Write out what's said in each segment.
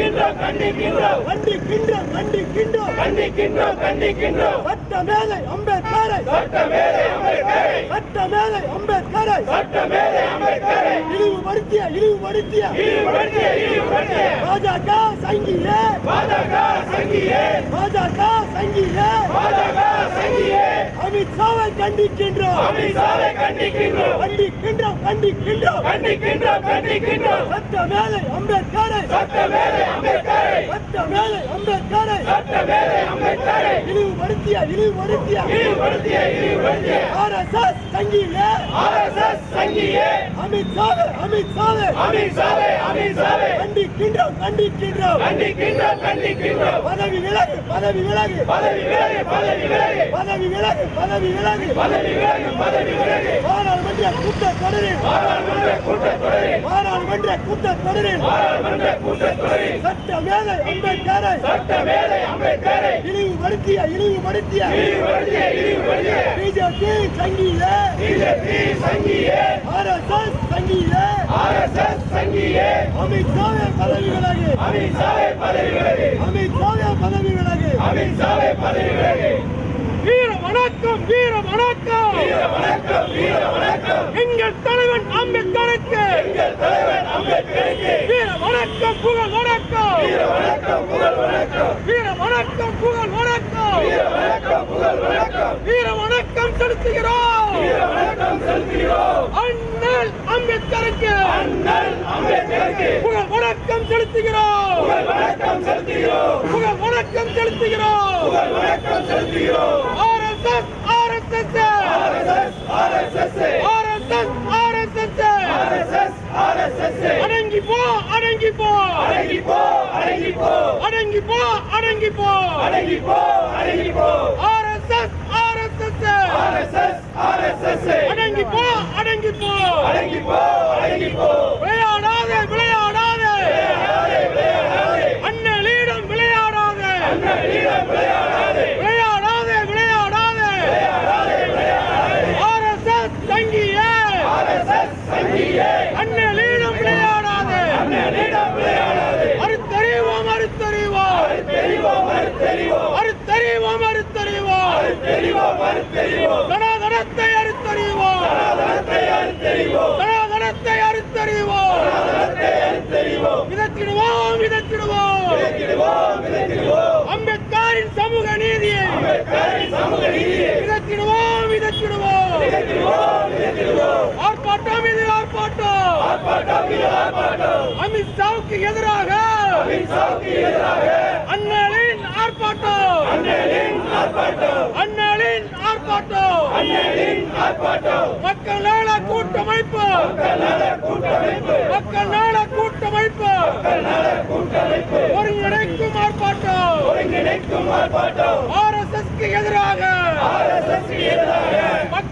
கண்டிக்கின்றோம் கண்டிக்கின்றோம் கண்டிக்கின்றோம் கண்டிக்கின்றோம் கண்டிக்கின்றோம் கண்டிக்கின்றோம் சட்ட மேதை அம்பேத்கரை சட்ட மேதை அம்பேத்கரை. சட்ட மேதை அம்பேத்கரை. சட்ட மேதை அம்பேத்கரை. இழிவுபடுத்திய இழிவுபடுத்திய. இழிவுபடுத்திய இழிவுபடுத்திய. பாஜக சங்கிலே பாஜக சங்கியே. பாஜக சங்கிலே பாஜக சங்கியே. அமித்ஷாவை கண்டிக்கின்றோம். அமித்ஷாவை கண்டிக்கின்றோம். கண்டிக்கின்றோம் கண்டிக்கின்றோம். கண்டிக்கின்றோம் கண்டிக்கின்றோம். சட்ட மேதை அம்பேத்கரை. மேதை அம்பேத்கரை. சட்ட மேதை அம்பேத்கரை இழிவுபடுத்திய. இழிவுபடுத்திய இழிவுபடுத்திய. ஆர்எஸ்எஸ் சங்கிலே ஆர்எஸ்எஸ் சங்கியே அமித்ஷாவை அமித்ஷாவை அமித்ஷாவை அமித்ஷாவை கண்டிக்கின்றோம் கண்டிக்கின்றோம். கண்டிக்கின்றோம் கண்டிக்கின்றோம். பதவி விலகு பதவி விலகு. பதவி விலகு பதவி விலகு. பதவி விலகு பதவி விலகு. பதவி விலகு பதவி விலகு. பாராளுமன்ற கூட்டத்தொடரில் பாராளுமன்ற கூட்டத்தொடரில் பாராளுமன்ற கூட்டத்தொடரில் பாராளுமன்ற கூட்டத்தொடரில் சட்ட மேதை அம்பேத்கரை. சட்ட மேதை அம்பேத்கரை. இழிவுபடுத்திய இழிவுபடுத்திய. இழிவுபடுத்திய சங்கிலே பிஜேபி சங்கியே. ஆர்எஸ்எஸ் சங்கிலே ஆர்எஸ்எஸ் சங்கியே. அமித்ஷாவை பதவி விலகு. அமித்ஷாவை பதவி விலகு. அமித்ஷாவை பதவி விலகு. அமித்ஷாவை பதவி விலகு. வீர வணக்கம் வீர வணக்கம். வீர வணக்கம் வீர வணக்கம். எங்கள் தலைவன் அம்பேத்கருக்கு. எங்கள் தலைவன் அம்பேத்கருக்கு. வீர வணக்கம் புகழ் வணக்கம். வீர வணக்கம் புகழ் வணக்கம். வீர வணக்கம் புகழ் வணக்கம். வீர வணக்கம் புகழ் வணக்கம் வீர வணக்கம் செலுத்துகிறோம். அண்ணல் அம்பேத்கருக்கு. அண்ணல் அம்பேத்கருக்கு. புகழ் வணக்கம் செலுத்துகிறோம். புகழ் வணக்கம் செலுத்துகிறோம். புகழ் வணக்கம் செலுத்துகிறோம். புகழ் வணக்கம் செலுத்துகிறோம். RSS RSS RSS RSS RSS RSS RSS RSS அடங்கி போ அடங்கி போ அடங்கி போ அடங்கி போ அடங்கி போ அடங்கி போ அடங்கி போ அடங்கி போ ஆர்எஸ்எஸ் ஆர்எஸ்எஸ் ஆர்எஸ்எஸ் ஆர்எஸ்எஸ் அடங்கி போ அடங்கி போ அடங்கி போ அடங்கி போ விளையாடாதே விளையாடாதே. விளையாடாதே விளையாடாதே அண்ணலிடம் விளையாடாதே. அண்ணனிடம் விளையாடாதே விளையாடாதே. விளையாடாதே விளையாடாதே விளையாடாதே ஆர்எஸ்எஸ் தங்கியே. ஆர்எஸ்எஸ் தங்கியே சங்கியே அண்ணலிடம் விளையாடாதே. அண்ணனிடம் விளையாடாதே அறுத்தறிவோம் அறுத்தறிவோம் தெரிவோம் தெரிவோம் அறுத்தறிவோம் அறுத்தறிவோம் தெரிவோம் தெரிவோம் ஆர்ப்பாட்டம் இது ஆர்ப்பாட்டம். ஆர்ப்பாட்டம் இது ஆர்ப்பாட்டம். அமித்ஷாவுக்கு எதிராக. அமித்ஷாவுக்கு எதிராக. அண்ணலின் ஆர்ப்பாட்டம். அண்ணலின் ஆர்ப்பாட்டம். அண்ணலின் ஆர்ப்பாட்டம். அண்ணலின் ஆர்ப்பாட்டம். மக்கள் நல கூட்டமைப்பு. நல கூட்டமைப்பு. மக்கள் நல கூட்டமைப்பு. நல கூட்டமைப்பு. ஒருங்கிணைக்கும் ஆர்ப்பாட்டம். ஒருங்கிணைக்கும் ஆர்ப்பாட்டம். ஆர்எஸ்எஸ்க்கு எதிராக. ஆர்எஸ்எஸ் எதிராக.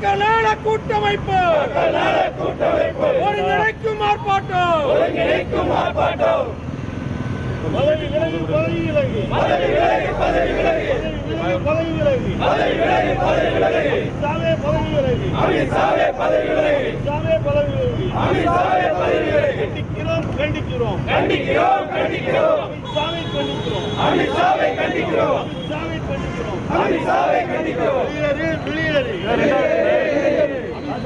மக்கள் கூட்டமைப்பு. ஒரு கூட்டமைப்பு ஒருங்கிணைக்கும் ஆர்ப்பாட்டம். ஒருங்கிணைக்கும் ஆர்ப்பாட்டம் பதவி விலகு பதவி விலகு. பதவி விலகு பதவி விலகு. பதவி விலகு பதவி விலகு. பதவி விலகு சாவே பதவி விலகு. பதவி விலகு சாவே பதவி விலகு பதவி விலகு கண்டிக்கிறோம் கண்டிக்கிறோம் கண்டிக்கிறோம் கண்டிக்கிறோம் சாவை கண்டிக்கிறோம் அமித்ஷாவை கண்டிக்கிறோம் சாவை கண்டிக்கிறோம் கண்டிக்கிறோம் வெளியேறு வெளியேறு.